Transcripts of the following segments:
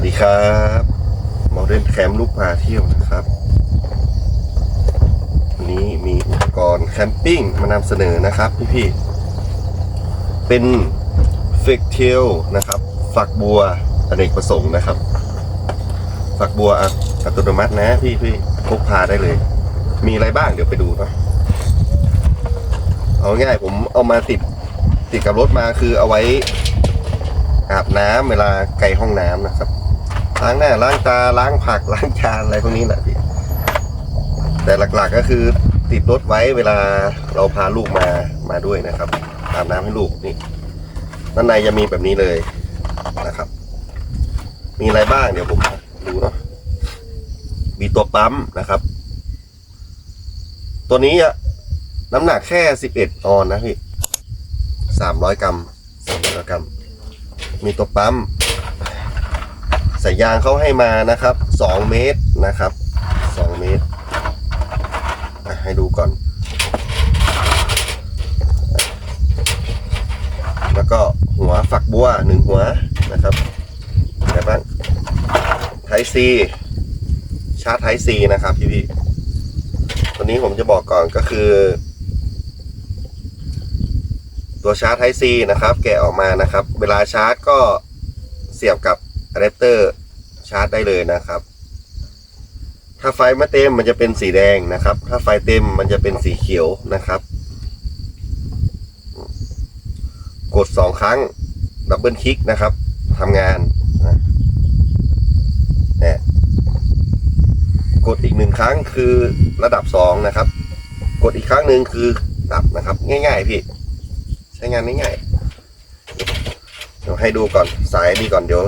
วัสดีครับโมเดิร์นแคมป์ลูกพาเที่ยวนะครับ วันนี้มีอุปกรณ์แคมปิ้งมานำเสนอนะครับพี่ๆเป็นเฟกเทลนะครับ ฝักบัวอเนกประสงค์นะครับ ฝักบัวอัตโนมัตินะพี่พี่พกพาได้เลย มีอะไรบ้างเดี๋ยวไปดูเนาะเอาง่ายผมเอามาติดติดกับรถมาคือเอาไว้อาบน้ำเวลาไกลห้องน้ำนะครับ ล้างหน้าล้างตาล้างผักล้างจานอะไรพวกนี้แหละพี่แต่หลักๆก็คือติดรถไว้เวลาเราพาลูกมามาด้วยนะครับอาบน้ำให้ลูกนี่ด้านในจะมีแบบนี้เลยนะครับ มีอะไรบ้างเดี๋ยวผมดูเนาะมีตัวปั๊มนะครับ ตัวนี้อะน้ำหนักแค่สิบเอ็ดออนนะพี่สามร้อยกรัมสามร้อยกรัม มีตัวปั๊ม สายยางเขาให้มานะครับ 2 เมตรนะครับ 2 เมตร ให้ดูก่อน แล้วก็หัวฝักบัวหนึ่งหัวนะครับอะไรบ้างไทซีชาร์จไทซีนะครับพี่พี่ๆตัวนี้ผมจะบอกก่อนก็คือ ตัวชาร์จ Type C นะครับ แกะออกมานะครับ เวลาชาร์จก็เสียบกับ อะแดปเตอร์ชาร์จได้เลยนะครับ ถ้าไฟไม่เต็มมันจะเป็นสีแดงนะครับ ถ้าไฟเต็มมันจะเป็นสีเขียวนะครับ กดสองครั้งดับเบิลคลิกนะครับทำงานนี่กดอีกหนึ่งครั้งคือระดับสองนะครับ กดอีกครั้งหนึ่งคือดับนะครับ ง่ายๆพี่ใช้งานง่ายๆเดี๋ยวให้ดูก่อนสายนี่ก่อนเดี๋ยว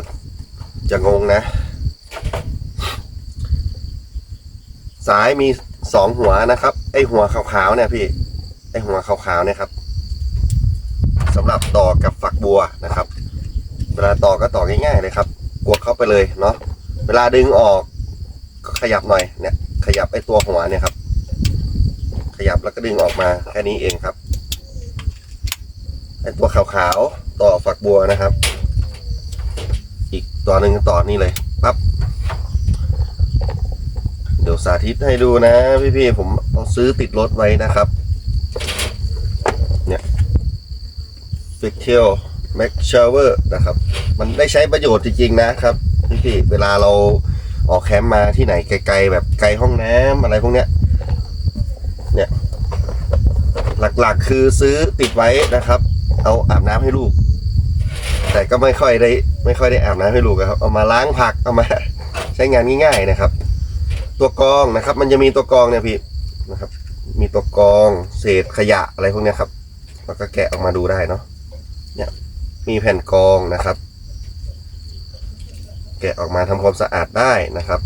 จะงงนะ สายมีสองหัวนะครับ ไอหัวขาวๆเนี่ยพี่ ไอหัวขาวๆเนี่ยครับสำหรับต่อกับฝักบัวนะครับ เวลาต่อก็ต่อง่ายๆเลยครับ กวดเข้าไปเลยเนาะเวลาดึงออกก็ขยับหน่อยเนี่ย ขยับไอตัวหัวเนี่ยครับ ขยับแล้วก็ดึงออกมาแค่นี้เองครับไอตัวขาวๆต่อฝักบัวนะครับ ตัวหนึ่งต่อนี่เลยปั๊บเดี๋ยวสาธิตให้ดูนะพี่ๆผมเอาซื้อติดรถไว้นะครับ เนี่ยฟิกเทลแม็กชาเวอร์นะครับ มันได้ใช้ประโยชน์จริงๆนะครับ พี่ๆเวลาเราออกแคมป์มาที่ไหนไกลๆแบบไกลห้องน้ำอะไรพวกเนี้ยเนี่ยหลักๆคือซื้อติดไว้นะครับ เอาอาบน้ำให้ลูก แต่ก็ไม่ค่อยได้ ไม่ค่อยได้อาบน้ำให้ลูกครับ เอามาล้างผักเอามา ใช้งานง่าย ๆนะครับ ตัวกองนะครับ มันจะมีตัวกองเนี่ยพี่นะครับ มีตัวกองเศษขยะอะไรพวกนี้ครับเราก็แกะออกมาดูได้เนาะเนี่ยมีแผ่นกองนะครับ แกะออกมาทำความสะอาดได้นะครับ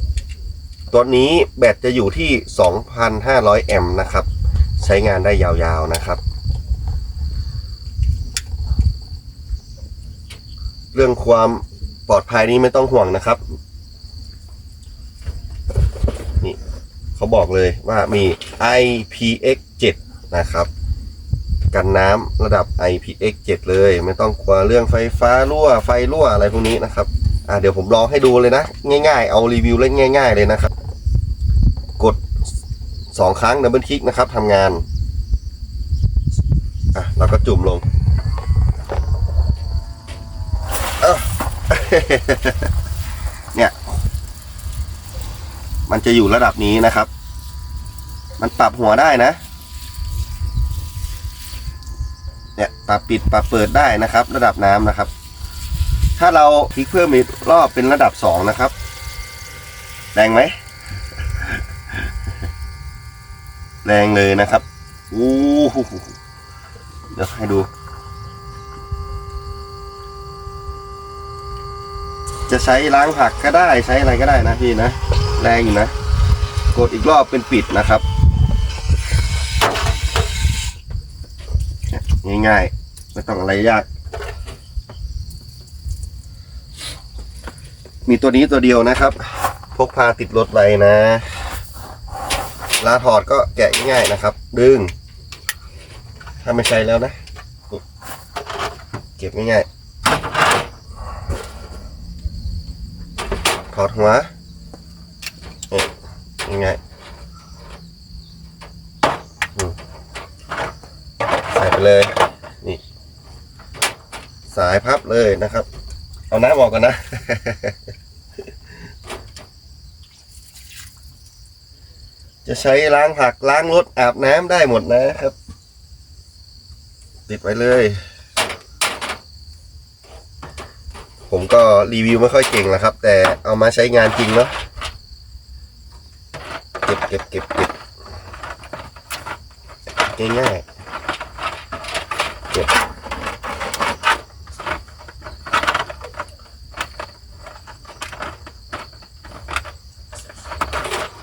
ตัวนี้แบตจะอยู่ที่ 2,500 แอมป์นะครับ ใช้งานได้ยาวๆนะครับ เรื่องความปลอดภัยนี้ไม่ต้องห่วงนะครับ นี่เขาบอกเลยว่ามี IPX7 นะครับ กันน้ำระดับ IPX7 เลย ไม่ต้องกลัวเรื่องไฟฟ้ารั่วไฟรั่วอะไรพวกนี้นะครับอ่าเดี๋ยวผมลองให้ดูเลยนะ ง่ายๆ เอารีวิวเล่นง่าย ๆ เลยนะครับ กดสองครั้งดับเบิลคลิกนะครับทำงานอะเราก็จุ่มลง เอ้า เนี่ย มันจะอยู่ระดับนี้นะครับ มันปรับหัวได้นะ เนี่ยปรับปิดปรับเปิดได้นะครับ ระดับน้ำนะครับ ถ้าเราคลิกเพิ่มอีกรอบเป็นระดับสองนะครับ แรงไหม แรงเลยนะครับ อู้เดี๋ยวให้ดู จะใช้ล้างผักก็ได้ใช้อะไรก็ได้นะพี่นะ แรงอยู่นะ กดอีกรอบเป็นปิดนะครับ ง่ายๆ ไม่ต้องอะไรยาก มีตัวนี้ตัวเดียวนะครับ พกพาติดรถไว้นะลาถอดก็แกะง่ายๆนะครับ ดึง ถ้าไม่ใช้แล้วนะ เก็บง่ายๆ ถอดหัวนี่ยังไงใส่ไปเลย นี่ สายพับเลยนะครับ เอาน้ำออกก่อนนะ จะใช้ล้างผักล้างรถอาบน้ำได้หมดนะครับ ติดไว้เลย ผมก็รีวิวไม่ค่อยเก่งแล้วครับ แต่เอามาใช้งานจริงเนาะเก็บเก็บเก็บเก็บง่ายๆเก็บ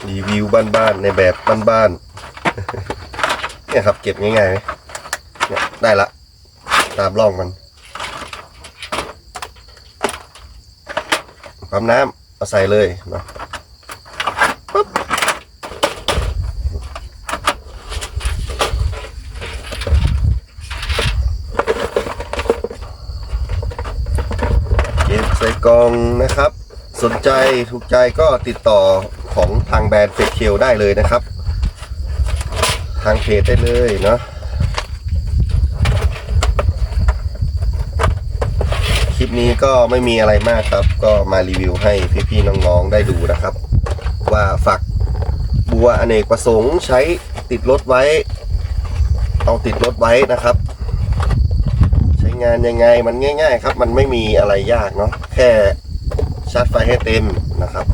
รีวิวบ้านๆในแบบบ้านๆเนี่ยครับเก็บง่ายๆไหมเนี่ยได้ละ ตามร่องมัน ปั๊มน้ำเอาใส่เลยเนาะปุ๊บเก็บใส่กล่องนะครับ สนใจถูกใจก็ติดต่อของทางแบรนด์เฟกเคียวได้เลยนะครับ ทางเพจได้เลยเนาะ ลิปนี้ก็ไม่มีอะไรมากครับ ก็มารีวิวให้พี่ๆน้องๆได้ดูนะครับ ว่าฝักบัวอเนกประสงค์ใช้ติดรถไว้ เอาติดรถไว้นะครับ ใช้งานยังไงมันง่าย ๆ ครับ มันไม่มีอะไรยากเนาะแค่ชาร์จไฟให้เต็มนะครับ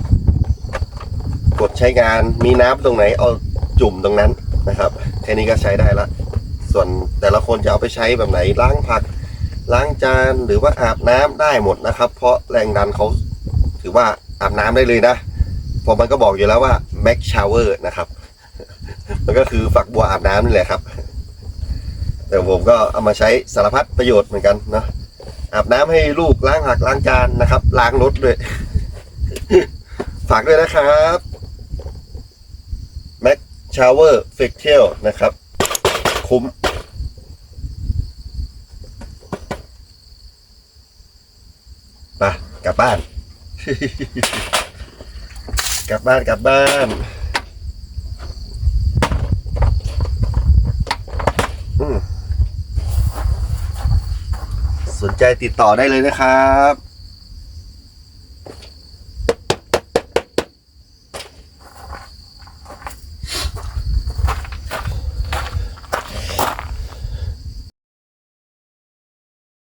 กดใช้งานมีน้ำตรงไหนเอาจุ่มตรงนั้นนะครับแค่นี้ก็ใช้ได้ละส่วนแต่ละคนจะเอาไปใช้แบบไหนล้างผัก ล้างจานหรือว่าอาบน้ำได้หมดนะครับ เพราะแรงดันเขาถือว่าอาบน้ำได้เลยนะพราะมันก็บอกอยู่แล้วว่า max shower นะครับ มันก็คือฝักบัวอาบน้ำนี่แหละครับ แต่ผมก็เอามาใช้สารพัดประโยชน์เหมือนกันเนาะอาบน้ำให้ลูกล้างผักล้างจานนะครับ ล้างรถด้วย ฝากด้วยนะครับ max shower f a c i a l นะครับ คุ้ม ไปกลับบ้าน กลับบ้านกลับบ้านสนใจติดต่อได้เลยนะครับ